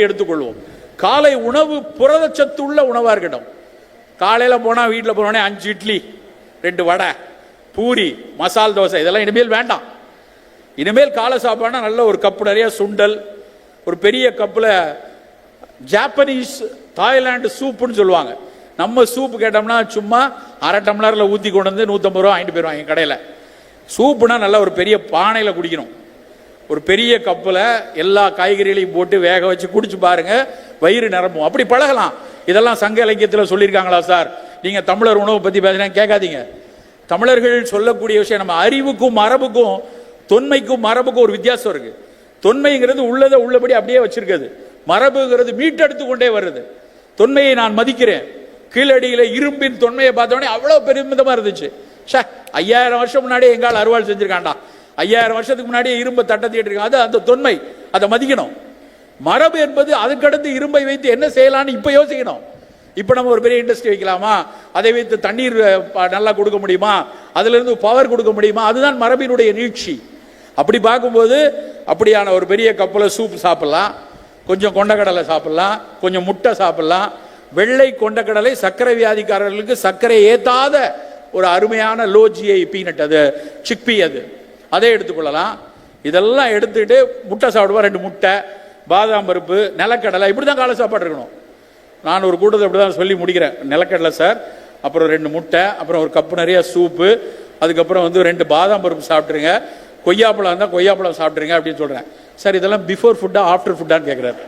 எடுத்துக்கொள்வோம். காலை உணவு புரதச்சத்து உள்ள உணவா இருக்கட்டும். காலையில போனா வீட்டில் போனோடனே அஞ்சு இட்லி ரெண்டு வடை பூரி மசால் தோசை இதெல்லாம் இனிமேல் வேண்டாம். இனிமேல் காலை சாப்பாடுனா நல்ல ஒரு கப்பு நிறைய சுண்டல் ஒரு பெரிய கப்பில் ஜாப்பனீஸ் தாய்லாந்து சூப்புன்னு சொல்லுவாங்க. நம்ம சூப் கேட்டோம்னா சும்மா அரை டம்ளரில் ஊற்றி கொண்டு வந்து நூற்றம்பது ரூபா வாங்கிட்டு போயிடுவாங்க கடையில். சூப்புனா நல்லா ஒரு பெரிய பானையில் குடிக்கணும். ஒரு பெரிய கப்பில் எல்லா காய்கறிகளையும் போட்டு வேக வச்சு குடிச்சு பாருங்க வயிறு நிரம்பும். அப்படி பழகலாம். இதெல்லாம் சங்க இலக்கியத்தில் சொல்லியிருக்காங்களா சார்? நீங்கள் தமிழர் உணவை பற்றி பேசுறேன் கேட்காதீங்க. தமிழர்கள் சொல்லக்கூடிய விஷயம் நம்ம அறிவுக்கும் மரபுக்கும் தொன்மைக்கும் மரபுக்கும் ஒரு வித்தியாசம் இருக்கு. தொன்மைங்கிறது உள்ளதை உள்ளபடி அப்படியே வச்சிருக்கிறது. மரபுங்கிறது மீட்டெடுத்து கொண்டே வருது. தொன்மையை நான் மதிக்கிறேன். கீழடியில் இரும்பின் தொன்மையை பார்த்தோடனே அவ்வளோ பெருமிதமாக இருந்துச்சு. ஷே ஐயாயிரம் வருஷம் முன்னாடியே எங்கால் அறுவாள் செஞ்சுருக்காண்டா ஐயாயிரம் வருஷத்துக்கு முன்னாடியே இரும்பை தட்டத்திட்டு இருக்கான் அது அந்த தொன்மை. அதை மதிக்கணும். மரபு என்பது அதுக்கடுத்து இரும்பை வைத்து என்ன செய்யலாம்னு இப்போ யோசிக்கணும். இப்போ நம்ம ஒரு பெரிய இண்டஸ்ட்ரி வைக்கலாமா? அதை வைத்து தண்ணீர் நல்லா கொடுக்க முடியுமா? அதுலேருந்து பவர் கொடுக்க முடியுமா? அதுதான் மரபினுடைய நீட்சி. அப்படி பார்க்கும்போது அப்படியான ஒரு பெரிய கப்பில் சூப் சாப்பிட்லாம். கொஞ்சம் கொண்டக்கடலை சாப்பிட்லாம். கொஞ்சம் முட்டை சாப்பிட்லாம். வெள்ளை கொண்டக்கடலை சர்க்கரை வியாதிக்காரர்களுக்கு சர்க்கரை ஏற்றாத ஒரு அருமையான லோஜியை பீனட் அது. சிக்பி அது. அதே எடுத்துக்கொள்ளலாம். இதெல்லாம் எடுத்துக்கிட்டு முட்டை சாப்பிடுவோம் ரெண்டு முட்டை பாதாம் பருப்பு நிலக்கடலை இப்படி தான் காலை சாப்பாடு இருக்கணும். நான் ஒரு கூட்டத்தை அப்படி தான் சொல்லி முடிக்கிறேன். நிலக்கடலை சார் அப்புறம் ரெண்டு முட்டை அப்புறம் ஒரு கப்பு நிறைய சூப்பு அதுக்கப்புறம் வந்து ரெண்டு பாதாம் பருப்பு சாப்பிட்ருங்க கொய்யாப்பழம் இருந்தால் கொய்யாப்பழம் சாப்பிட்ருங்க அப்படின்னு சொல்கிறேன் சார் இதெல்லாம் பிஃபோர் ஃபுட்டா ஆஃப்டர் ஃபுட்டான்னு கேட்குறாரு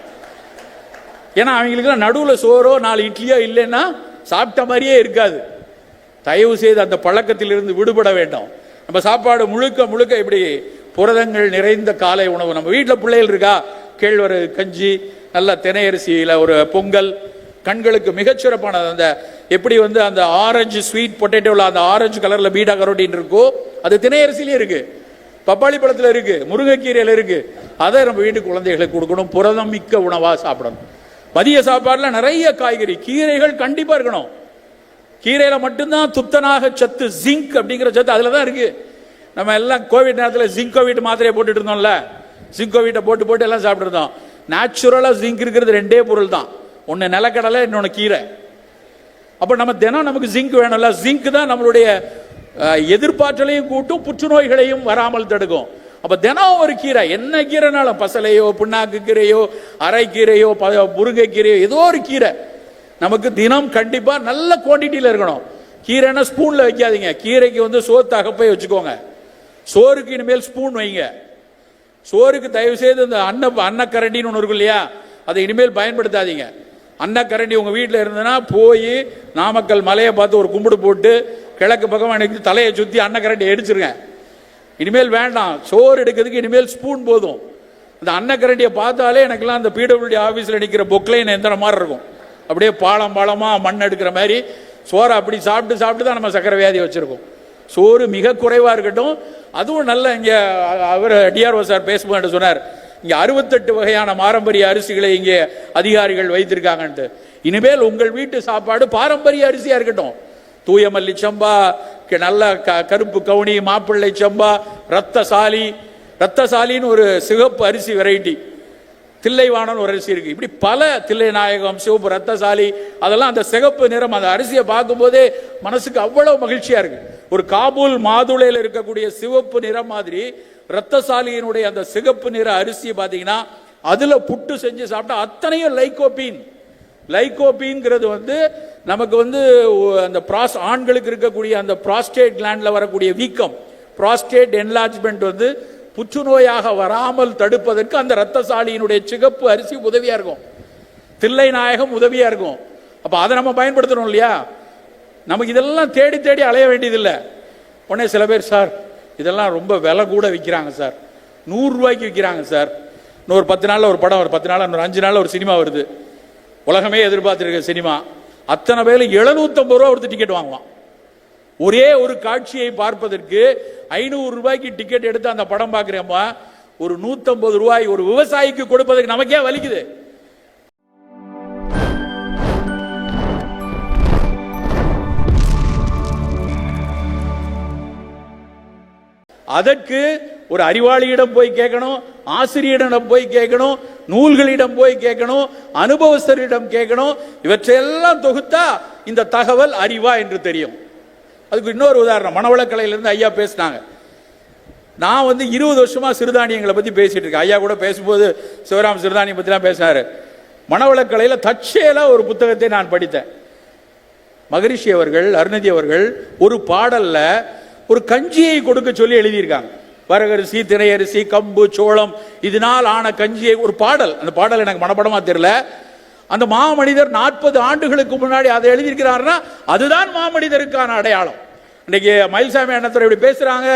ஏன்னா அவங்களுக்குலாம் நடுவில் சோறோ நாலு இட்லியோ இல்லைன்னா சாப்பிட்ட மாதிரியே இருக்காது. தயவு செய்து அந்த பழக்கத்திலிருந்து விடுபட வேண்டும். நம்ம சாப்பாடு முழுக்க முழுக்க இப்படி புரதங்கள் நிறைந்த காலை உணவு. நம்ம வீட்டில் பிள்ளைகள் இருக்கா? கேழ்வரகு கஞ்சி நல்ல தினையரிசியில் ஒரு பொங்கல். கண்களுக்கு மிகச்சிறப்பானது அந்த எப்படி வந்து அந்த ஆரஞ்சு ஸ்வீட் பொட்டேட்டோவில் அந்த ஆரஞ்சு கலரில் பீடா கரோட்டின் இருக்கோ அது தினை இருக்குது இருக்கு. பப்பாளி பழத்தில் இருக்கு முருங்கைக்கீரையில் இருக்கு. அதை நம்ம வீட்டு குழந்தைகளுக்கு கொடுக்கணும். புரதம் மிக்க உணவாக சாப்பிடணும். மதிய சாப்பாடில் நிறைய காய்கறி கீரைகள் கண்டிப்பாக இருக்கணும். கீரையில் மட்டும்தான் துப்தனாக சத்து ஜிங்க் அப்படிங்கிற சத்து அதில் தான் இருக்குது நம்ம எல்லாம் கோவிட் நேரத்தில் ஜிங்க் கோவிட் மாத்திரையை போட்டுட்டு இருந்தோம்ல. ஜிங்க் கோவிட்டை போட்டு போட்டு எல்லாம் சாப்பிட்டு நேச்சுரலாக ஜிங்க் இருக்கிறது ரெண்டே பொருள் தான் ஒன்று நிலக்கடலை இன்னொன்று கீரை. அப்போ நம்ம தினம் நமக்கு ஜிங்க் வேணும்ல. ஜிங்க் தான் நம்மளுடைய அஹ், எதிர்ப்பாற்றலையும் கூட்டும் புற்றுநோய்களையும் வராமல் தடுக்கும். அப்போ தினம் ஒரு கீரை. என்ன கீரைனாலும் பசலையோ புண்ணாக்கு கீரையோ அரைக்கீரையோ ப முருங்கைக்கீரையோ ஏதோ ஒரு கீரை. நமக்கு தினம் கண்டிப்பாக நல்ல குவான்டிட்டியில் இருக்கணும். கீரைன்னா ஸ்பூனில் வைக்காதீங்க. கீரைக்கு வந்து சோத்து அகப்பை வச்சுக்கோங்க. சோறுக்கு இனிமேல் ஸ்பூன் வைங்க. சோறுக்கு தயவு செய்து இந்த அன்ன அன்னக்கரண்டின்னு ஒன்று இருக்கும் இல்லையா அதை இனிமேல் பயன்படுத்தாதீங்க. அன்னக்கரண்டி உங்கள் வீட்டில் இருந்ததுன்னா போய் நாமக்கல் மலையை பார்த்து ஒரு கும்பிடு போட்டு கிழக்கு பக்கம் எனக்கு தலையை சுற்றி அன்னக்கரண்டி அடிச்சிருங்க இனிமேல் வேண்டாம். சோறு எடுக்கிறதுக்கு இனிமேல் ஸ்பூன் போதும். அந்த அன்னக்கரண்டியை பார்த்தாலே எனக்கெல்லாம் அந்த பிடபிள்யூடி ஆஃபீஸில் நிற்கிற பொக்லைன் எந்திர மாதிரி இருக்கும். அப்படியே பாலம் பாலமாக மண் எடுக்கிற மாதிரி சோறை அப்படி சாப்பிட்டு சாப்பிட்டு தான் நம்ம சக்கரை வியாதி வச்சுருக்கோம். சோறு மிக குறைவாக இருக்கட்டும். அதுவும் நல்ல இங்கே அவர் டிஆர்ஓ சார் பேசும்போது சொன்னார் இங்கே அறுபத்தெட்டு வகையான பாரம்பரிய அரிசிகளை இங்கே அதிகாரிகள் வைத்திருக்காங்கன்ட்டு. இனிமேல் உங்கள் வீட்டு சாப்பாடு பாரம்பரிய அரிசியாக இருக்கட்டும். தூய மல்லி சம்பா க- நல்ல க- கருப்பு கவுனி மாப்பிள்ளை சம்பா ரத்தசாலி ரத்தசாலின்னு ஒரு சிகப்பு அரிசி வெரைட்டி தில்லைவாணன் ஒரு அரிசி இருக்கு. இப்படி பல தில்லை நாயகம் சிவப்பு ரத்தசாலி அதெல்லாம் அந்த சிகப்பு நிறம் அந்த அரிசியை பார்க்கும்போதே மனசுக்கு அவ்வளவு மகிழ்ச்சியா இருக்கு. ஒரு காபூல் மாதுளையில் இருக்கக்கூடிய சிவப்பு நிறம் மாதிரி ரத்தசாலியினுடைய அந்த சிகப்பு நிற அரிசியை பார்த்தீங்கன்னா அதுல புட்டு செஞ்சு சாப்பிட்டா அத்தனையும் லைகோபீன். லைகோபின்ங்கிறது வந்து நமக்கு வந்து அந்த ப்ராஸ் ஆண்களுக்கு இருக்கக்கூடிய அந்த ப்ராஸ்டேட் கிளாண்டில் வரக்கூடிய வீக்கம். ப்ராஸ்டேட் என்லார்ஜ்மெண்ட் வந்து புற்றுநோயாக வராமல் தடுப்பதற்கு அந்த ரத்தசாலியினுடைய சிகப்பு அரிசி உதவியா இருக்கும். தில்லை நாயகம் உதவியா இருக்கும். அப்ப அதை நம்ம பயன்படுத்தணும் இல்லையா? நமக்கு இதெல்லாம் தேடி தேடி அலைய வேண்டியதில்லை. உடனே சில பேர் சார் இதெல்லாம் ரொம்ப விலை கூட விற்கிறாங்க சார். நூறு ரூபாய்க்கு விற்கிறாங்க சார். இன்னொரு பத்து நாளில் ஒரு படம் ஒரு பத்து நாள் இன்னொரு அஞ்சு நாளில் ஒரு சினிமா வருது. உலகமே எதிர்பார்த்துருக்க சினிமா. அத்தனை பேர் எழுநூத்தம்பது ரூபா கொடுத்து டிக்கெட் வாங்குவான். ஒரே ஒரு காட்சியை பார்ப்பதற்கு ஐநூறு ரூபாய்க்கு டிக்கெட் எடுத்து அந்த படம் பார்க்கிறேம்மா. ஒரு நூத்தம்பது ரூபாய் ஒரு விவசாயிக்கு கொடுப்பதற்கு நமக்கே வலிக்குது. அதற்கு ஒரு அறிவாளியிடம் போய் கேட்கணும் ஆசிரியரிடம் போய் கேட்கணும் நூல்களிடம் போய் கேட்கணும் அனுபவஸ்தரிடம் கேட்கணும் இவற்றையெல்லாம் தொகுத்தா இந்த தகவல் அறிவா என்று தெரியும். அதுக்கு இன்னொரு உதாரணம். மனவளக்கலையிலேருந்து ஐயா பேசினாங்க. நான் வந்து இருபது வருஷமாக சிறுதானியங்களை பற்றி பேசிகிட்டு இருக்கேன். ஐயா கூட பேசும்போது சிவராம் சிறுதானியம் பற்றிலாம் பேசினார். மனவளக்கலையில் தற்செயலாக ஒரு புத்தகத்தை நான் படித்தேன். மகரிஷி அவர்கள் அருணதி அவர்கள் ஒரு பாடலில் ஒரு கஞ்சியை கொடுக்க சொல்லி எழுதியிருக்காங்க. வரகரிசி திரையரிசி கம்பு சோளம் இதனால் ஆன கஞ்சியை ஒரு பாடல். அந்த பாடல் எனக்கு மனப்படமாக தெரியல. அந்த மாமனிதர் நாற்பது ஆண்டுகளுக்கு முன்னாடி அதை எழுதியிருக்கிறாருன்னா அதுதான் மாமனிதருக்கான அடையாளம். இன்னைக்கு மயில்சாமி அண்ணத்துறை இப்படி பேசுகிறாங்க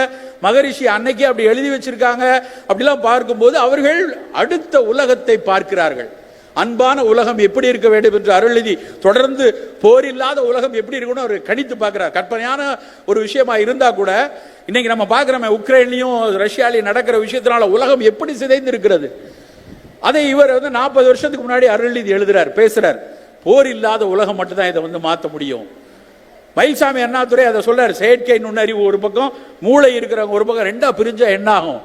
மகரிஷி அன்னைக்கு அப்படி எழுதி வச்சிருக்காங்க அப்படிலாம் பார்க்கும்போது அவர்கள் அடுத்த உலகத்தை பார்க்கிறார்கள். அன்பான உலகம் எப்படி இருக்க வேண்டும் என்று அருளெழுதி தொடர்ந்து போரில்லாத உலகம் எப்படி இருக்கணும் அவர் கணித்து பார்க்கிறார். கற்பனையான ஒரு விஷயமா இருந்தா கூட இன்னைக்கு நம்ம பார்க்குறோமே உக்ரைன்லையும் ரஷ்யாலையும் நடக்கிற விஷயத்தினால உலகம் எப்படி சிதைந்து இருக்கிறது அதை இவர் வந்து நாற்பது வருஷத்துக்கு முன்னாடி அருள் இது எழுதுறார் பேசுறார். போர் இல்லாத உலகம் மட்டும்தான் இதை வந்து மாற்ற முடியும். மயில்சாமி அண்ணாதுரை அதை சொல்றார் செயற்கை நுண்ணறிவு ஒரு பக்கம் மூளை இருக்கிறவங்க ஒரு பக்கம் ரெண்டா பிரிஞ்சா என்ன ஆகும்?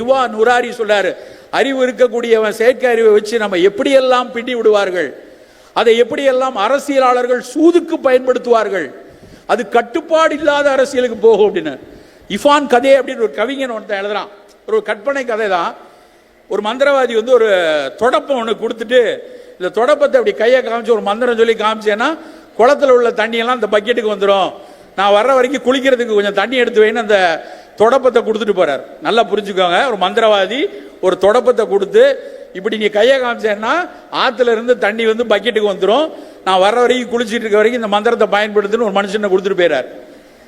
யுவா நுராரி சொல்றாரு அறிவு இருக்கக்கூடியவன் செயற்கை அறிவை வச்சு நம்ம எப்படியெல்லாம் பிண்டி விடுவார்கள்? அதை எப்படியெல்லாம் அரசியலாளர்கள் சூதுக்கு பயன்படுத்துவார்கள்? அது கட்டுப்பாடு இல்லாத அரசியலுக்கு போகும் அப்படின்னு. இஃபான் கதை அப்படின்னு ஒரு கவிஞன் ஒருத்தன் எழுதுறான். ஒரு கற்பனை கதை தான் ஒரு மந்திரவாதி வந்து ஒரு தொடப்பம் ஒன்று கொடுத்துட்டு இந்த தொடப்பத்தை அப்படி கையை காமிச்சு ஒரு மந்திரம் சொல்லி காமிச்சேன்னா குளத்துல உள்ள தண்ணியெல்லாம் இந்த பக்கெட்டுக்கு வந்துடும் நான் வர்ற வரைக்கும் குளிக்கிறதுக்கு கொஞ்சம் தண்ணி எடுத்து வைன்னு அந்த தொடப்பத்தை கொடுத்துட்டு போறார். நல்லா புரிஞ்சுக்கோங்க ஒரு மந்திரவாதி ஒரு தொடப்பத்தை கொடுத்து இப்படி நீ கையை காமிச்சேன்னா ஆற்றுல இருந்து தண்ணி வந்து பக்கெட்டுக்கு வந்துடும் நான் வர்ற வரைக்கும் குளிச்சுட்டு இருக்க வரைக்கும் இந்த மந்திரத்தை பயன்படுத்துன்னு ஒரு மனுஷனை கொடுத்துட்டு போயிறார்.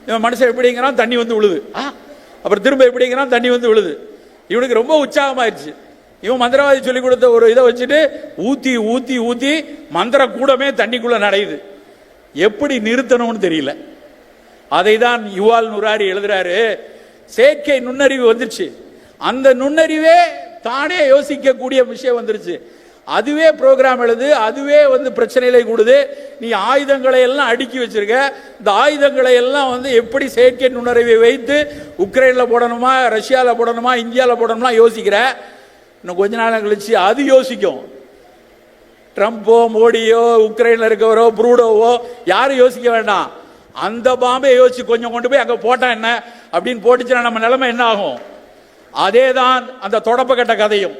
இவன் மனுஷன் எப்படிங்கிறான் தண்ணி வந்து விழுது ஆ அப்புறம் திரும்ப எப்படிங்கிறான் தண்ணி வந்து விழுது இவனுக்கு ரொம்ப உற்சாகமாயிருச்சு. இவன் மந்திரவாதி சொல்லி கொடுத்த ஒரு இதை வச்சுட்டு ஊத்தி ஊத்தி ஊத்தி மந்திர கூடமே தண்ணிக்குள்ள நடையுது. எப்படி நிறுத்தணும்னு தெரியல. அதை தான் யுவால் நுராரி எழுதுறாரு. செயற்கை நுண்ணறிவு வந்துருச்சு. அந்த நுண்ணறிவே தானே யோசிக்கக்கூடிய விஷயம் வந்துருச்சு. அதுவே ப்ரோக்ராம் எழுது அதுவே வந்து பிரச்சனைகளை கூடுது. நீ ஆயுதங்களை எல்லாம் அடுக்கி வச்சிருக்க. இந்த ஆயுதங்களை எல்லாம் வந்து எப்படி செயற்கை நுண்ணறிவை வைத்து உக்ரைனில் போடணுமா ரஷ்யாவில் போடணுமா இந்தியாவில் போடணுமா யோசிக்கிற. இன்னும் கொஞ்ச நாள் கழிச்சு அது யோசிக்கும். ட்ரம்ப்போ மோடியோ உக்ரைனில் இருக்கவரோ ப்ரூடோவோ யாரும் யோசிக்க வேண்டாம். அந்த பாம்பை யோசிச்சு கொஞ்சம் கொண்டு போய் அங்கே போட்டா என்ன? அப்படின்னு போட்டுச்சுன்னா நம்ம நிலைமை என்ன ஆகும்? அதே தான் அந்த தொடப்பக்கட்ட கதையும்.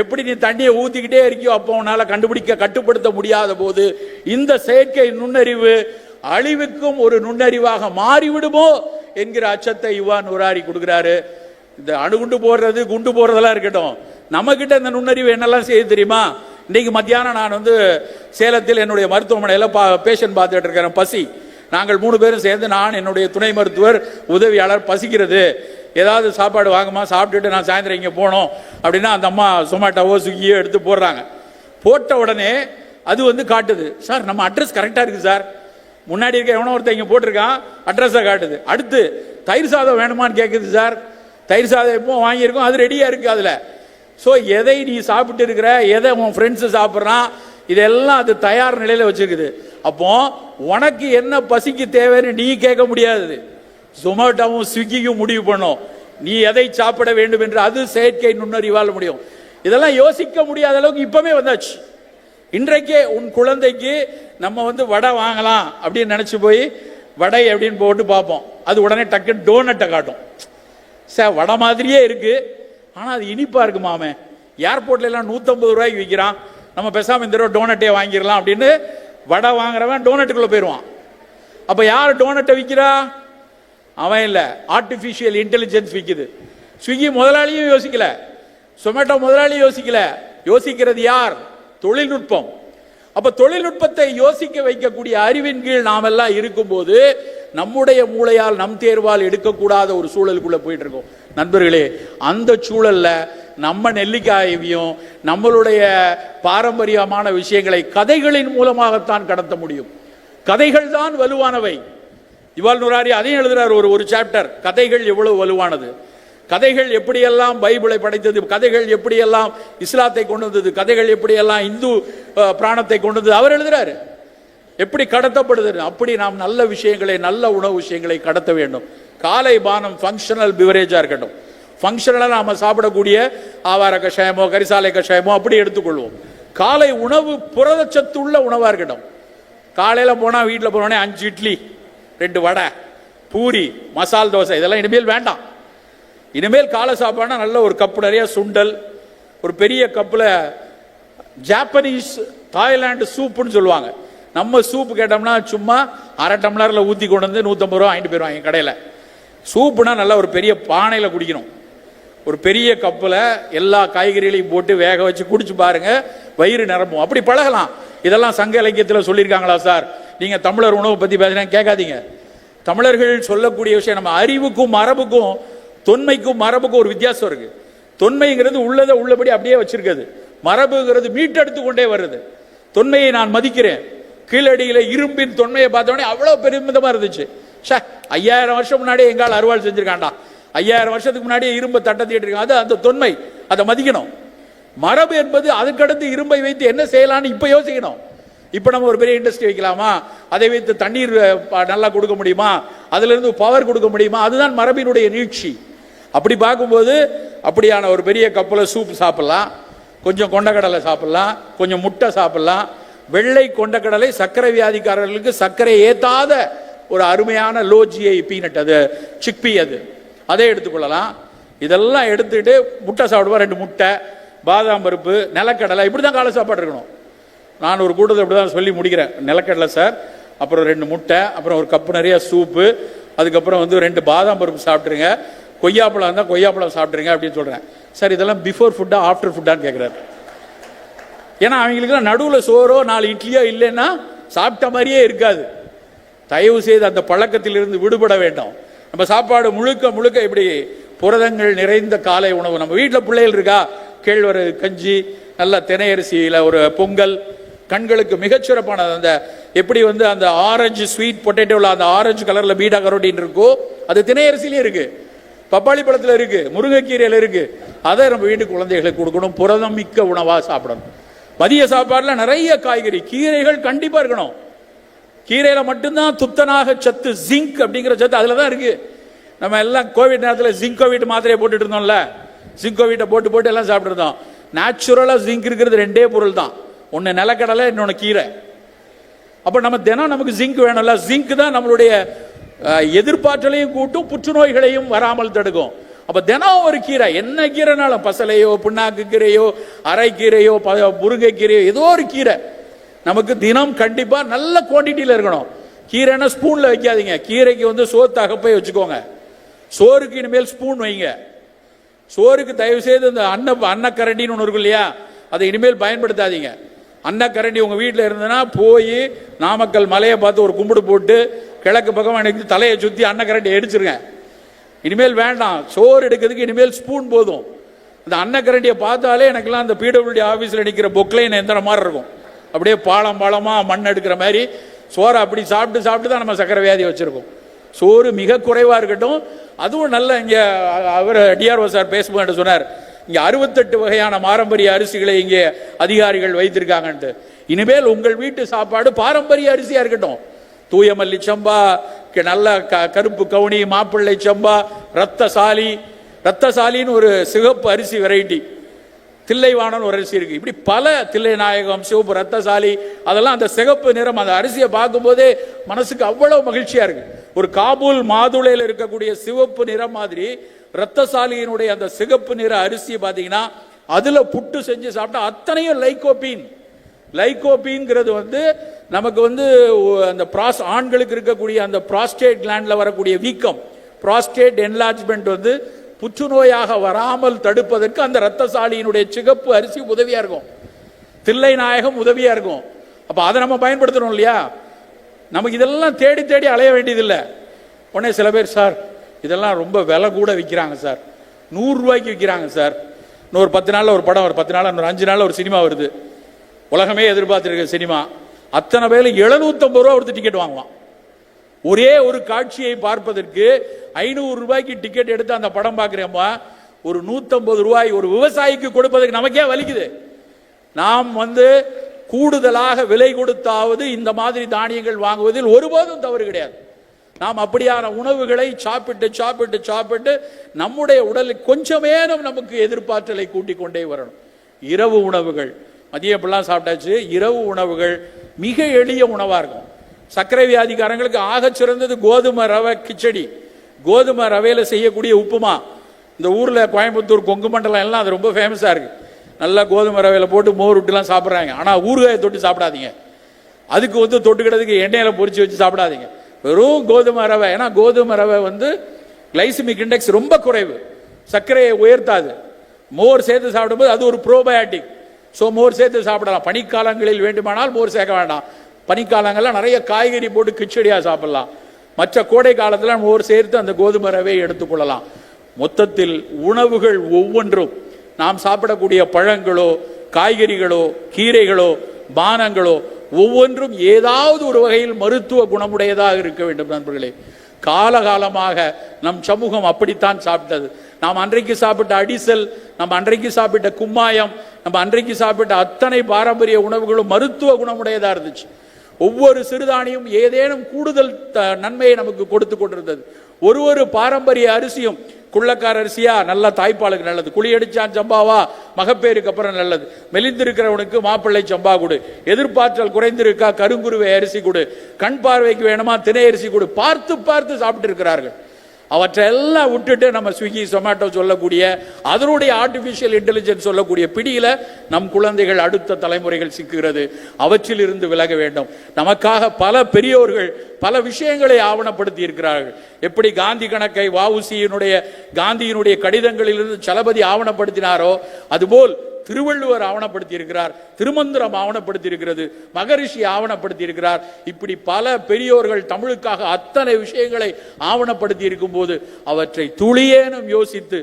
எப்படி நீ தண்ணியை ஊத்திக்கிட்டே இருக்கியோ அப்போ உன்னால கண்டுபிடிக்க கட்டுப்படுத்த முடியாத போது இந்த செயற்கை நுண்ணறிவு அழிவுக்கும் ஒரு நுண்ணறிவாக மாறிவிடுமோ என்கிற அச்சத்தை யுவான் உராரி கொடுக்கிறாரு. இந்த அணுகுண்டு போடுறது குண்டு போடுறதெல்லாம் இருக்கட்டும். நம்மக்கிட்ட இந்த நுண்ணறிவு என்னெல்லாம் செய்ய தெரியுமா? இன்றைக்கு மத்தியானம் நான் வந்து சேலத்தில் என்னுடைய மருத்துவமனையில் பா பேஷண்ட் பார்த்துட்டு இருக்கிறேன். பசி. நாங்கள் மூணு பேரும் சேர்ந்து நான் என்னுடைய துணை மருத்துவர் உதவியாளர் பசிக்கிறது. ஏதாவது சாப்பாடு வாங்குமா? சாப்பிட்டுட்டு நான் சாயந்தரம் இங்கே போனோம் அப்படின்னா அந்த அம்மா சொமேட்டோவோ ஸ்விக்கியோ எடுத்து போடுறாங்க. போட்ட உடனே அது வந்து காட்டுது. சார் நம்ம அட்ரஸ் கரெக்டாக இருக்குது சார். முன்னாடி இருக்க எவனோ ஒருத்தர் இங்கே போட்டிருக்கான் அட்ரஸை காட்டுது. அடுத்து தயிர் சாதம் வேணுமான்னு கேட்குது சார். தயிர் சாதம் எப்போ வாங்கியிருக்கோம். அது ரெடியாக இருக்குது அதில். ஸோ எதை நீ சாப்பிட்டு இருக்கிற எதை உன் ஃப்ரெண்ட்ஸு சாப்பிட்றான் இதெல்லாம் அது தயார் நிலையில் வச்சுருக்குது. அப்போ உனக்கு என்ன பசிக்கு தேவைன்னு நீ கேட்க முடியாது. ஜொமேட்டோவும் ஸ்விக்கியும் முடிவு பண்ணும். நீ எதை சாப்பிட வேண்டும் என்று அது செயற்கை நுண்ணறிவால் முடியும். இதெல்லாம் யோசிக்க முடியாத அளவுக்கு இப்பவுமே வந்தாச்சு. இன்றைக்கே உன் குழந்தைக்கு நம்ம வந்து வடை வாங்கலாம் அப்படின்னு நினச்சி போய் வடை அப்படின்னு போட்டு பார்ப்போம். அது உடனே டக்குன்னு டோனட்டை காட்டும். சார் வடை மாதிரியே இருக்குது ஆனால் அது இனிப்பாக இருக்கு மாமே. ஏர்போர்ட்ல எல்லாம் நூற்றம்பது ரூபாய்க்கு விற்கிறான் நம்ம பேசாமல் இந்த தடவை டோனட்டே வாங்கிடலாம் அப்படின்னு வடை வாங்குறவன் டோனட்டுக்குள்ளே போயிடுவான் அப்போ யார் டோனட்டை விற்கிறா அவன் இல்லை. ஆர்டிஃபிஷியல் இன்டெலிஜென்ஸ் விற்குது ஸ்விக்கி முதலாளியும் யோசிக்கல. சொமேட்டோ முதலாளியும் யோசிக்கல. யோசிக்கிறது யார்? தொழில்நுட்பம். அப்ப தொழில்நுட்பத்தை யோசிக்க வைக்கக்கூடிய அறிவின் கீழ் நாம் எல்லாம் இருக்கும்போது நம்முடைய மூளையால் நம் தேர்வால் எடுக்கக்கூடாத ஒரு சூழலுக்குள்ள போயிட்டு இருக்கோம் நண்பர்களே அந்த சூழல்ல நம்ம நெல்லிக்காயையும் நம்மளுடைய பாரம்பரியமான விஷயங்களை கதைகளின் மூலமாகத்தான் கடத்த முடியும். கதைகள் தான் வலுவானவை. இவால் நுராரி அதையும் எழுதுறார் ஒரு ஒரு சாப்டர் கதைகள் எவ்வளவு வலுவானது? கதைகள் எப்படியெல்லாம் பைபிளை படைத்தது கதைகள் எப்படியெல்லாம் இஸ்லாத்தை கொண்டு வந்தது கதைகள் எப்படியெல்லாம் இந்து பிராணத்தை கொண்டு வந்தது அவர் எழுதுறாரு. எப்படி கடத்தப்படுது அப்படி நாம் நல்ல விஷயங்களை நல்ல உணவு விஷயங்களை கடத்த வேண்டும். காலை பானம் ஃபங்க்ஷனல் பிவரேஜாக இருக்கட்டும். ஃபங்க்ஷனலாக நாம் சாப்பிடக்கூடிய ஆவார கஷாயமோ கரிசாலை கஷாயமோ அப்படி எடுத்துக்கொள்வோம். காலை உணவு புரதச்சத்து உள்ள உணவாக இருக்கட்டும். காலையில் போனால் வீட்டில் போனோடனே அஞ்சு இட்லி ரெண்டு வடை பூரி மசால் தோசை இதெல்லாம் இனிமேல் வேண்டாம். இனிமேல் காலை சாப்பாடுனா நல்ல ஒரு கப்பு நிறைய சுண்டல் ஒரு பெரிய கப்பில் ஜாப்பனீஸ் தாய்லாண்டு சூப்புன்னு சொல்லுவாங்க. நம்ம சூப்பு கேட்டோம்னா சும்மா அரை டம்ளரில் ஊற்றி கொண்டு வந்து நூற்றம்பது ரூபா வாங்கிட்டு போயிடுவாங்க கடையில். சூப்புனா நல்லா ஒரு பெரிய பானையில் குடிக்கணும். ஒரு பெரிய கப்பில் எல்லா காய்கறிகளையும் போட்டு வேக வச்சு குடிச்சு பாருங்க வயிறு நிரம்பும். அப்படி பழகலாம். இதெல்லாம் சங்க இலக்கியத்தில் சொல்லியிருக்காங்களா சார்? நீங்கள் தமிழர் உணவை பற்றி பேசுகிறேன் கேட்காதீங்க. தமிழர்கள் சொல்லக்கூடிய விஷயம் நம்ம அறிவுக்கும் மரபுக்கும் தொன்மைக்கும் மரபுக்கும் ஒரு வித்தியாசம் இருக்கு. தொன்மைங்கிறது உள்ளதை உள்ளபடி அப்படியே வச்சிருக்கிறது. மரபுங்கிறது மீட்டெடுத்து கொண்டே வருது. தொன்மையை நான் மதிக்கிறேன். கீழடியில் இரும்பின் தொன்மையை பார்த்தோடனே அவ்வளோ பெருமிதமாக இருந்துச்சு. ஷே ஐயாயிரம் வருஷம் முன்னாடியே எங்கால் அறுவாள் செஞ்சுருக்காண்டா ஐயாயிரம் வருஷத்துக்கு முன்னாடியே இரும்பு தட்டத்திட்டு இருக்காங்க அது அந்த தொன்மை. அதை மதிக்கணும். மரபு என்பது அதுக்கடுத்து இரும்பை வைத்து என்ன செய்யலாம்னு இப்போ யோசிக்கணும். இப்போ நம்ம ஒரு பெரிய இண்டஸ்ட்ரி வைக்கலாமா? அதை வைத்து தண்ணீர் நல்லா கொடுக்க முடியுமா? அதுலேருந்து பவர் கொடுக்க முடியுமா? அதுதான் மரபினுடைய நீட்சி. அப்படி பார்க்கும்போது அப்படியான ஒரு பெரிய கப்பில் சூப் சாப்பிட்லாம். கொஞ்சம் கொண்டக்கடலை சாப்பிட்லாம். கொஞ்சம் முட்டை சாப்பிட்லாம். வெள்ளை கொண்டக்கடலை சர்க்கரை வியாதிக்காரர்களுக்கு சர்க்கரை ஏற்றாத ஒரு அருமையான லோஜியை பீனட் அது சிக்பி அது. அதை எடுத்துக்கொள்ளலாம் இதெல்லாம் எடுத்துகிட்டு முட்டை சாப்பிடுவோம். ரெண்டு முட்டை பாதாம் பருப்பு நிலக்கடலை. இப்படி தான் காலை சாப்பாடு இருக்கணும். நான் ஒரு கூட்டத்தை இப்படி தான் சொல்லி முடிக்கிறேன். நிலக்கடலை சார் அப்புறம் ரெண்டு முட்டை அப்புறம் ஒரு கப்பு நிறைய சூப்பு அதுக்கப்புறம் வந்து ரெண்டு பாதாம் பருப்பு சாப்பிட்ருங்க கொய்யாப்பழம் இருந்தால் கொய்யாப்பழம் சாப்பிட்ருங்க அப்படின்னு சொல்கிறேன் சார் இதெல்லாம் பிஃபோர் ஃபுட்டா ஆஃப்டர் ஃபுட்டான்னு கேட்குறாரு ஏன்னா அவங்களுக்குலாம் நடுவில் சோறோ நாலு இட்லியோ இல்லைன்னா சாப்பிட்ட மாதிரியே இருக்காது. தயவு செய்து அந்த பழக்கத்திலிருந்து விடுபட வேண்டும். நம்ம சாப்பாடு முழுக்க முழுக்க இப்படி புரதங்கள் நிறைந்த காலை உணவு. நம்ம வீட்டில் பிள்ளைகள் இருக்கா? கேழ்வரகு கஞ்சி நல்ல தினையரிசியில் ஒரு பொங்கல். கண்களுக்கு மிகச்சிறப்பானது. அந்த எப்படி வந்து அந்த ஆரஞ்சு ஸ்வீட் பொட்டேட்டோவில் அந்த ஆரஞ்சு கலரில் பீடா கரோட்டின் இருக்கோ அது தினையரிசிலேயே இருக்குது பப்பாளி பழத்தில் இருக்கு முருங்கைக்கீரையில் இருக்கு. அதை நம்ம வீட்டு குழந்தைகளுக்கு கொடுக்கணும். புரதம் மிக்க உணவாக சாப்பிடணும். மதிய சாப்பாடில் நிறைய காய்கறி கீரைகள் கண்டிப்பாக இருக்கணும். கீரையில் மட்டும்தான் துத்தனாக சத்து ஜிங்க் அப்படிங்கிற சத்து அதில் தான் இருக்கு. நம்ம எல்லாம் கோவிட் நேரத்தில் ஜிங்கோவிட் மாத்திரையை போட்டுட்டு இருந்தோம்ல. ஜிங்கோவிட்டை போட்டு போட்டு எல்லாம் சாப்பிட்டுருந்தோம் நேச்சுரலாக ஜிங்க் இருக்கிறது ரெண்டே பொருள் தான். ஒன்று நிலக்கடலை இன்னொன்று கீரை. அப்போ நம்ம தினம் நமக்கு ஜிங்க் வேணும்ல. ஜிங்க் தான் நம்மளுடைய எதிர்ப்பாற்றலையும் கூட்டும் புற்றுநோய்களையும் வராமல் தடுக்கும். அப்ப தினம் ஒரு கீரை என்ன கீரைனாலும் பசலையோ புண்ணாக்கு கீரையோ அரைக்கீரையோ ப- முருங்கைக்கீரையோ ஏதோ ஒரு கீரை. நமக்கு தினம் கண்டிப்பா நல்ல குவான்டிட்டியில் இருக்கணும். கீரைன்னா ஸ்பூன்ல வைக்காதீங்க. கீரைக்கு வந்து சோத்து அகப்பை வச்சுக்கோங்க. சோறுக்கு இனிமேல் ஸ்பூன் வைங்க. சோறுக்கு தயவு செய்து இந்த அன்ன அன்னக்கரண்டின்னு ஒன்று இருக்கும் இல்லையா? அதை இனிமேல் பயன்படுத்தாதீங்க. அன்னக்கரண்டி உங்கள் வீட்டில் இருந்ததுன்னா போய் நாமக்கல் மலையை பார்த்து ஒரு கும்பிடு போட்டு கிழக்கு பக்கம் எனக்கு தலையை சுற்றி அன்னக்கரண்டி அடிச்சிருங்க இனிமேல் வேண்டாம். சோறு எடுக்கிறதுக்கு இனிமேல் ஸ்பூன் போதும். இந்த அன்னக்கரண்டியை பார்த்தாலே எனக்கெல்லாம் அந்த பிடபிள்யூடி ஆஃபீஸில் நிற்கிற பொக்லைன் எந்திர மாதிரி இருக்கும். அப்படியே பாலம் பாலமாக மண் எடுக்கிற மாதிரி சோறை அப்படி சாப்பிட்டு சாப்பிட்டு தான் நம்ம சக்கரை வியாதி வச்சுருக்கோம். சோறு மிக குறைவாக இருக்கட்டும். அதுவும் நல்ல இங்கே அவர் டிஆர்ஓ சார் பேசும்போது சொன்னார் இங்கே அறுபத்தெட்டு வகையான பாரம்பரிய அரிசிகளை இங்கே அதிகாரிகள் வைத்திருக்காங்கன்ட்டு. இனிமேல் உங்கள் வீட்டு சாப்பாடு பாரம்பரிய அரிசியாக இருக்கட்டும். தூய மல்லி சம்பா க- நல்ல க கருப்பு கவுனி மாப்பிள்ளை சம்பா ரத்தசாலி ரத்தசாலின்னு ஒரு சிகப்பு அரிசி வெரைட்டி தில்லைவாணன் ஒரு அரிசி இருக்கு. இப்படி பல தில்லை நாயகம் சிவப்பு ரத்தசாலி அதெல்லாம் அந்த சிகப்பு நிறம் அந்த அரிசியை பார்க்கும்போதே மனசுக்கு அவ்வளவு மகிழ்ச்சியா இருக்கு. ஒரு காபூல் மாதுளையில் இருக்கக்கூடிய சிவப்பு நிறம் மாதிரி ரத்தசாலியினுடைய அந்த சிகப்பு நிற அரிசியை பார்த்தீங்கன்னா அதுல புட்டு செஞ்சு சாப்பிட்டா அத்தனையும் லைகோபீன். லைகோபிங்கிறது வந்து நமக்கு வந்து அந்த ப்ராஸ் ஆண்களுக்கு இருக்கக்கூடிய அந்த ப்ராஸ்டேட் கிளாண்டில் வரக்கூடிய வீக்கம். ப்ராஸ்டேட் என்லார்ஜ்மெண்ட் வந்து புற்றுநோயாக வராமல் தடுப்பதற்கு அந்த ரத்தசாலியினுடைய சிகப்பு அரிசி உதவியாக இருக்கும். தில்லை நாயகம் உதவியாக இருக்கும். அப்போ அதை நம்ம பயன்படுத்தணும் இல்லையா? நமக்கு இதெல்லாம் தேடி தேடி அலைய வேண்டியதில்லை. உடனே சில பேர் சார் இதெல்லாம் ரொம்ப விலை கூட விற்கிறாங்க சார். நூறுரூவாய்க்கு விற்கிறாங்க சார். இன்னொரு பத்து நாளில் ஒரு படம் ஒரு பத்து நாளில் இன்னொரு அஞ்சு நாளில் ஒரு சினிமா வருது. உலகமே எதிர்பார்த்துருக்க சினிமா. அத்தனை பேரில் எழுநூத்தம்பது ரூபா ஒருத்தர் டிக்கெட் வாங்குவான். ஒரே ஒரு காட்சியை பார்ப்பதற்கு ஐநூறு ரூபாய்க்கு டிக்கெட் எடுத்து அந்த படம் பார்க்குறேம்மா ஒரு நூற்றம்பது ரூபாய் ஒரு விவசாயிக்கு கொடுப்பதற்கு நமக்கே வலிக்குது. நாம் வந்து கூடுதலாக விலை கொடுத்தாவது இந்த மாதிரி தானியங்கள் வாங்குவதில் ஒருபோதும் தவறு கிடையாது. நாம் அப்படியான உணவுகளை சாப்பிட்டு சாப்பிட்டு சாப்பிட்டு நம்முடைய உடலில் கொஞ்சமேனும் நமக்கு எதிர்பார்த்தலை கூட்டிக் கொண்டே வரணும். இரவு உணவுகள் மதியம் இப்படிலாம் சாப்பிட்டாச்சு. இரவு உணவுகள் மிக எளிய உணவாக இருக்கும். சர்க்கரை வியாதிக்காரங்களுக்கு ஆகச் சிறந்தது கோதுமை ரவை கிச்சடி. கோதுமை ரவையில் செய்யக்கூடிய உப்புமா. இந்த ஊரில் கோயம்புத்தூர் கொங்கு மண்டலம் எல்லாம் அது ரொம்ப ஃபேமஸாக இருக்குது நல்லா கோதுமை ரவையில் போட்டு மோர் விட்டுலாம் சாப்பிட்றாங்க. ஆனால் ஊறுகாயை தொட்டு சாப்பிடாதீங்க. அதுக்கு வந்து தொட்டுக்கிறதுக்கு எண்ணெயில் பொறிச்சு வச்சு சாப்பிடாதீங்க. வெறும் கோதுமை ரவை. ஏன்னா கோதுமை ரவை வந்து கிளைசிமிக் இண்டெக்ஸ் ரொம்ப குறைவு. சர்க்கரையை உயர்த்தாது. மோர் சேர்த்து சாப்பிடும்போது அது ஒரு ப்ரோபயாட்டிக் ஸோ மோர் சேர்த்து சாப்பிடலாம். பனிக்காலங்களில் வேண்டுமானால் மோர் சேர்க்க வேண்டாம். பனிக்காலங்களில் நிறைய காய்கறி போட்டு கிச்சடியாக சாப்பிடலாம். மற்ற கோடை காலத்தில் மோர் சேர்த்து அந்த கோதுமை ரவையை எடுத்துக்கொள்ளலாம் மொத்தத்தில் உணவுகள் ஒவ்வொன்றும் நாம் சாப்பிடக்கூடிய பழங்களோ காய்கறிகளோ கீரைகளோ பானங்களோ ஒவ்வொன்றும் ஏதாவது ஒரு வகையில் மருத்துவ குணமுடையதாக இருக்க வேண்டும் நண்பர்களே. காலகாலமாக நம் சமூகம் அப்படித்தான் சாப்பிட்டது. நாம் அன்றைக்கு சாப்பிட்ட அடிசல் நம்ம அன்றைக்கு சாப்பிட்ட கும்மாயம் நம்ம அன்றைக்கு சாப்பிட்ட அத்தனை பாரம்பரிய உணவுகளும் மருத்துவ குணமுடையதாக இருந்துச்சு. ஒவ்வொரு சிறுதானியும் ஏதேனும் கூடுதல் த- நன்மையை நமக்கு கொடுத்து கொண்டிருந்தது. ஒரு ஒரு பாரம்பரிய அரிசியும் குள்ளக்கார அரிசியா நல்ல தாய்ப்பாலுக்கு நல்லது. குழி அடிச்சான் சம்பாவா மகப்பேருக்கு அப்புறம் நல்லது. மெலிந்திருக்கிறவனுக்கு மாப்பிள்ளை சம்பா கொடு. எதிர்பார்த்தல் குறைந்திருக்கா கருங்குருவை அரிசி கொடு. கண் பார்வைக்கு வேணுமா திணை அரிசி கொடு. பார்த்து பார்த்து சாப்பிட்டு இருக்கிறார்கள் அவற்றையெல்லாம் விட்டுட்டு நம்ம ஸ்விக்கி சொமேட்டோ சொல்லக்கூடிய அதனுடைய ஆர்டிஃபிஷியல் இன்டெலிஜென்ஸ் சொல்லக்கூடிய பிடியில் நம் குழந்தைகள் அடுத்த தலைமுறைகள் சிக்குகிறது. அவற்றில் இருந்து விலக வேண்டும். நமக்காக பல பெரியோர்கள் பல விஷயங்களை ஆவணப்படுத்தி இருக்கிறார்கள் எப்படி காந்தி கணக்கை வஉசியினுடைய காந்தியினுடைய கடிதங்களிலிருந்து சலபதி ஆவணப்படுத்தினாரோ அதுபோல் திருவள்ளுவர் ஆவணப்படுத்தி இருக்கிறார் திருமந்திரம் ஆவணப்படுத்தி இருக்கிறது மகரிஷி ஆவணப்படுத்தி இருக்கிறார் இப்படி பல பெரியோர்கள் தமிழுக்காக அத்தனை விஷயங்களை ஆவணப்படுத்தி இருக்கும்போது அவற்றை துளியேனும் யோசித்து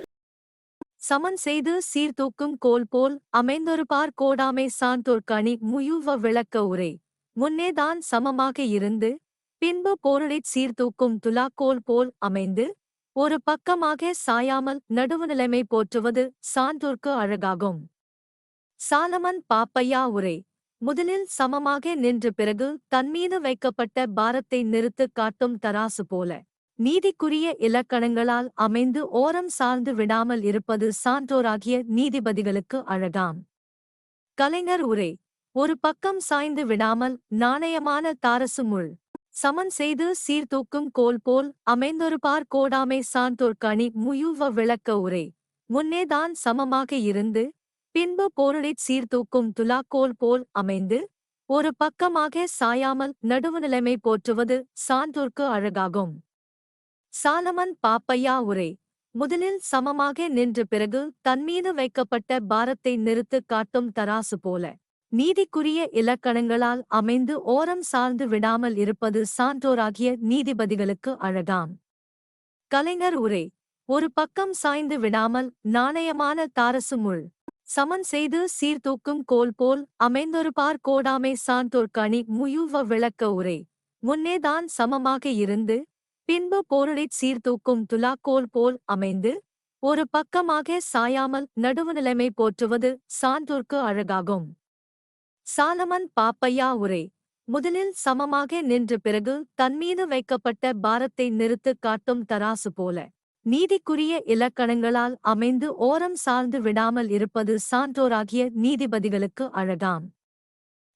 சமன் செய்து சீர்தூக்கும் கோல் போல் அமைந்தொருபார் கோடாமை சான்றோர் முயுவ விளக்க உரை. முன்னேதான் சமமாக இருந்து பின்பு போரடிச் சீர்தூக்கும் துலாக்கோல் போல் அமைந்து ஒரு பக்கமாக சாயாமல் நடுவுநிலைமை போற்றுவது சான்றோர்க்கு அழகாகும். சாலமன் பாப்பையா உரை. முதலில் சமமாக நின்ற பிறகு தன்மீது வைக்கப்பட்ட பாரத்தை நிறுத்து காட்டும் தராசு போல. நீதிக்குரிய இலக்கணங்களால் அமைந்து ஓரம் சார்ந்து விடாமல் இருப்பது சான்றோராகிய நீதிபதிகளுக்கு அழகாம். கலைஞர் உரை ஒரு பக்கம் சாய்ந்து விடாமல் நாணயமான தாரசு முள். சமன் செய்து சீர்தூக்கும் கோல் போல் அமைந்தொருபார் கோடாமை சான்றோர்கணி முயுவ விளக்க உரை. முன்னேதான் சமமாக இருந்து பின்பு பொருளைச் சீர்தூக்கும் துலாக்கோல் போல் அமைந்து ஒரு பக்கமாக சாயாமல் நடுவுநிலைமை போற்றுவது சான்றோர்க்கு அழகாகும். சாலமன் பாப்பையா உரை. முதலில் சமமாக நின்ற பிறகு தன்மீது வைக்கப்பட்ட பாரத்தை நிறுத்து காட்டும் தராசு போல. நீதிக்குரிய இலக்கணங்களால் அமைந்து ஓரம் சார்ந்து விடாமல் இருப்பது சான்றோராகிய நீதிபதிகளுக்கு அழகாம். கலைஞர் உரை. ஒரு பக்கம் சாய்ந்து விடாமல் நாணயமான தாரசு முள். சமன் செய்து சீர்தூக்கும் கோல் போல் அமைந்தொருபார் கோடாமை சான்றோர் கனி முயுவ விளக்க உரை. முன்னேதான் சமமாக இருந்து பின்பு போரடிச் சீர்தூக்கும் துலாக்கோல் போல் அமைந்து ஒரு பக்கமாக சாயாமல் நடுவுநிலைமை போற்றுவது சான்றோர்க்கு அழகாகும். சாலமன் பாப்பையா உரை. முதலில் சமமாக நின்ற பிறகு தன்மீது வைக்கப்பட்ட பாரத்தை நிறுத்து காட்டும் தராசு போல. நீதிக்குரிய இலக்கணங்களால் அமைந்து ஓரம் சார்ந்து விடாமல் இருப்பது சான்றோராகிய நீதிபதிகளுக்கு அழகாம்.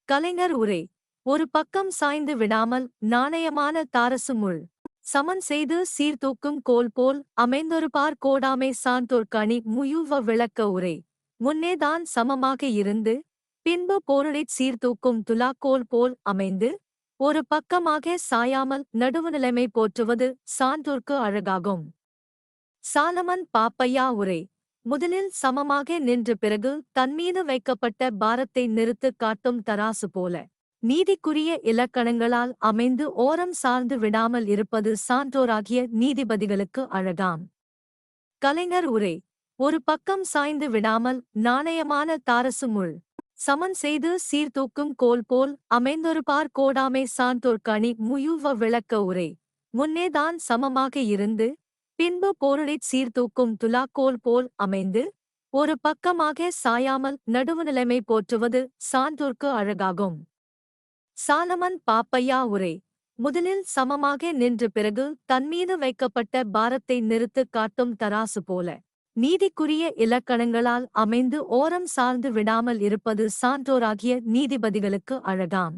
கலைஞர் உரை ஒரு பக்கம் சாய்ந்து விடாமல் நாணயமான தாரசு முள் சமன் செய்து சீர்தூக்கும் கோல் போல் அமைந்தொருபார் கோடாமை சான்றோர் கணி முயுவ விளக்க உரை முன்னேதான் சமமாக இருந்து பின்பு போரடிச் சீர்தூக்கும் துலாக்கோல் போல் அமைந்து ஒரு பக்கமாக சாயாமல் நடுவுநிலைமை போற்றுவது சான்றோர்க்கு அழகாகும். சாலமன் பாப்பையா உரை. முதலில் சமமாக நின்ற பிறகு தன்மீது வைக்கப்பட்ட பாரத்தை நிறுத்து காட்டும் தராசு போல. நீதிக்குரிய இலக்கணங்களால் அமைந்து ஓரம் சார்ந்து விடாமல் இருப்பது சான்றோராகிய நீதிபதிகளுக்கு அழகாம். கலைஞர் உரை ஒரு பக்கம் சாய்ந்து விடாமல் நாணயமான தாரசு முள். சமன் செய்து சீர்தூக்கும் கோல் போல் அமைந்தொருபார் கோடாமை சான்றோர்கணி முயுவ விளக்க உரை. முன்னேதான் சமமாக இருந்து பின்பு பொருளைச் சீர்தூக்கும் துலாக்கோல் போல் அமைந்து ஒரு பக்கமாக சாயாமல் நடுவுநிலைமை போற்றுவது சான்றோர்க்கு அழகாகும். சாலமன் பாப்பையா உரை. முதலில் சமமாக நின்று பிறகு தன்மீது வைக்கப்பட்ட பாரத்தை நிறுத்து காட்டும் தராசு போல. நீதிக்குரிய இலக்கணங்களால் அமைந்து ஓரம் சார்ந்து விடாமல் இருப்பது சான்றோராகிய நீதிபதிகளுக்கு அழகாம்.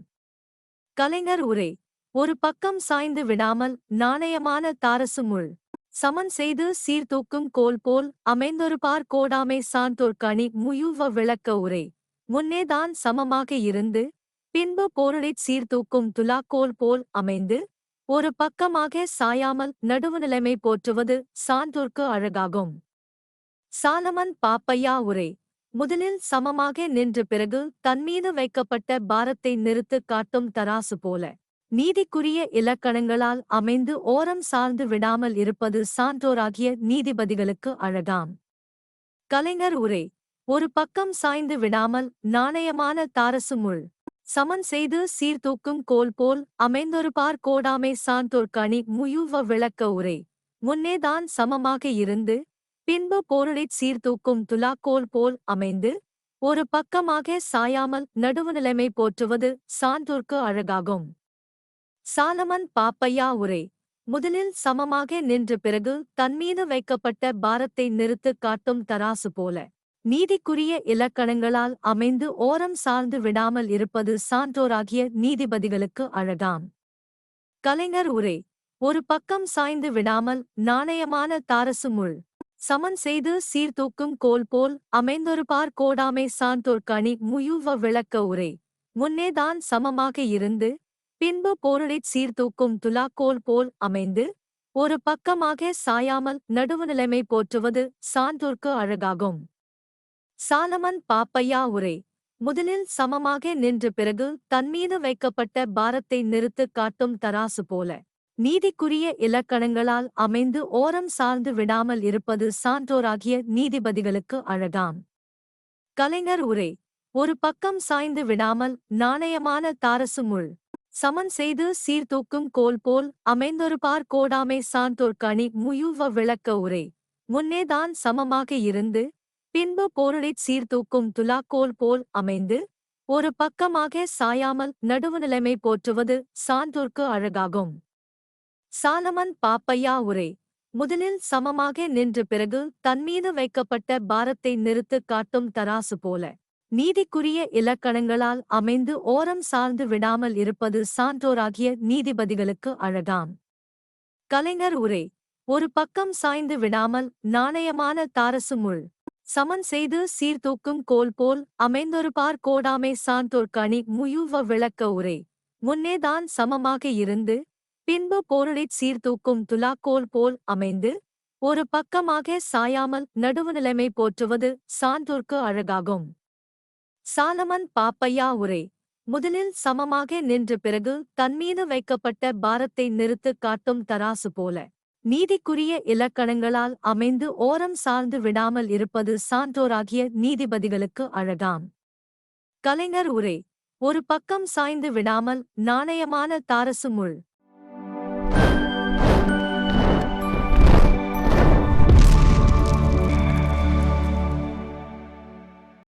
கலைஞர் உரை. ஒரு பக்கம் சாய்ந்து விடாமல் நாணயமான தாரசு முள். சமன் செய்து சீர்தூக்கும் கோல் போல் அமைந்தொருபார் கோடாமை சான்றோர்கணி முயுவ விளக்க உரை. முன்னேதான் சமமாக இருந்து பின்பு போரடிச் சீர்தூக்கும் துலாக்கோல் போல் அமைந்து ஒரு பக்கமாக சாயாமல் நடுவுநிலைமை போற்றுவது சான்றோர்க்கு அழகாகும். சாலமன் பாப்பையா உரை. முதலில் சமமாக நின்ற பிறகு தன்மீது வைக்கப்பட்ட பாரத்தை நிறுத்து காட்டும் தராசு போல. நீதிக்குரிய இலக்கணங்களால் அமைந்து ஓரம் சார்ந்து விடாமல் இருப்பது சான்றோராகிய நீதிபதிகளுக்கு அழகாம். கலைஞர் உரை ஒரு பக்கம் சாய்ந்து விடாமல் நாணயமான தாரசு முள் சமன் செய்து சீர்தூக்கும் கோல் போல் அமைந்தொருபார் கோடாமை சான்றோர்கணி முயுவ விளக்க உரை முன்னேதான் சமமாக இருந்து பின்பு போரடிச் சீர்தூக்கும் துலாக்கோல் போல் அமைந்து ஒரு பக்கமாக சாயாமல் நடுவுநிலைமை போற்றுவது சான்றோர்க்கு அழகாகும். சாலமன் பாப்பையா உரை. முதலில் சமமாக நின்ற பிறகு தன்மீது வைக்கப்பட்ட பாரத்தை நிறுத்து காட்டும் தராசு போல. நீதிக்குரிய இலக்கணங்களால் அமைந்து ஓரம் சார்ந்து விடாமல் இருப்பது சான்றோராகிய நீதிபதிகளுக்கு அழகாம். கலைஞர் உரை ஒரு பக்கம் சாய்ந்து விடாமல் நாணயமான தாரசு முள். சமன் செய்து சீர்தூக்கும் கோல் போல் அமைந்தொருபார் கோடாமை சான்றோர்கணி முயுவ விளக்க உரை. முன்னேதான் சமமாக இருந்து பின்பு பொருளைச் சீர்தூக்கும் துலாக்கோல் போல் அமைந்து ஒரு பக்கமாக சாயாமல் நடுவுநிலைமை போற்றுவது சான்றோர்க்கு அழகாகும். சாலமன் பாப்பையா உரை. முதலில் சமமாக நின்ற பிறகு தன்மீது வைக்கப்பட்ட பாரத்தை நிறுத்து காட்டும் தராசு போல. நீதிக்குரிய இலக்கணங்களால் அமைந்து ஓரம் சார்ந்து விடாமல் இருப்பது சான்றோராகிய நீதிபதிகளுக்கு அழகாம். கலைஞர் உரை. ஒரு பக்கம் சாய்ந்து விடாமல் நாணயமான தாரசு முள். சமன் செய்து சீர்தூக்கும் கோல் போல் அமைந்தொருபார் கோடாமை சான்றோர்கணி முயுவ விளக்க உரை. முன்னேதான் சமமாக இருந்து பின்பு போரடிச் சீர்தூக்கும் துலாக்கோல் போல் அமைந்து ஒரு பக்கமாக சாயாமல் நடுவுநிலைமை போற்றுவது சான்றோர்க்கு அழகாகும். சாலமன் பாப்பையா உரை. முதலில் சமமாக நின்ற பிறகு தன்மீது வைக்கப்பட்ட பாரத்தை நிறுத்து காட்டும் தராசு போல. நீதிக்குரிய இலக்கணங்களால் அமைந்து ஓரம் சார்ந்து விடாமல் இருப்பது சான்றோராகிய நீதிபதிகளுக்கு அழகாம். கலைஞர் உரை ஒரு பக்கம் சாய்ந்து விடாமல் நாணயமான தாரசு முள் சமன் செய்து சீர்தூக்கும் கோல் போல் அமைந்தொருபார் கோடாமை சான்றோர்கணி முயுவ விளக்க உரை முன்னேதான் சமமாக இருந்து பின்பு போரடிச் சீர்தூக்கும் துலாக்கோல் போல் அமைந்து ஒரு பக்கமாக சாயாமல் நடுவுநிலைமை போற்றுவது சான்றோர்க்கு அழகாகும். சாலமன் பாப்பையா உரை. முதலில் சமமாக நின்ற பிறகு தன்மீது வைக்கப்பட்ட பாரத்தை நிறுத்து காட்டும் தராசு போல. நீதிக்குரிய இலக்கணங்களால் அமைந்து ஓரம் சார்ந்து விடாமல் இருப்பது சான்றோராகிய நீதிபதிகளுக்கு அழகாம். கலைஞர் உரை ஒரு பக்கம் சாய்ந்து விடாமல் நாணயமான தாரசு முள்.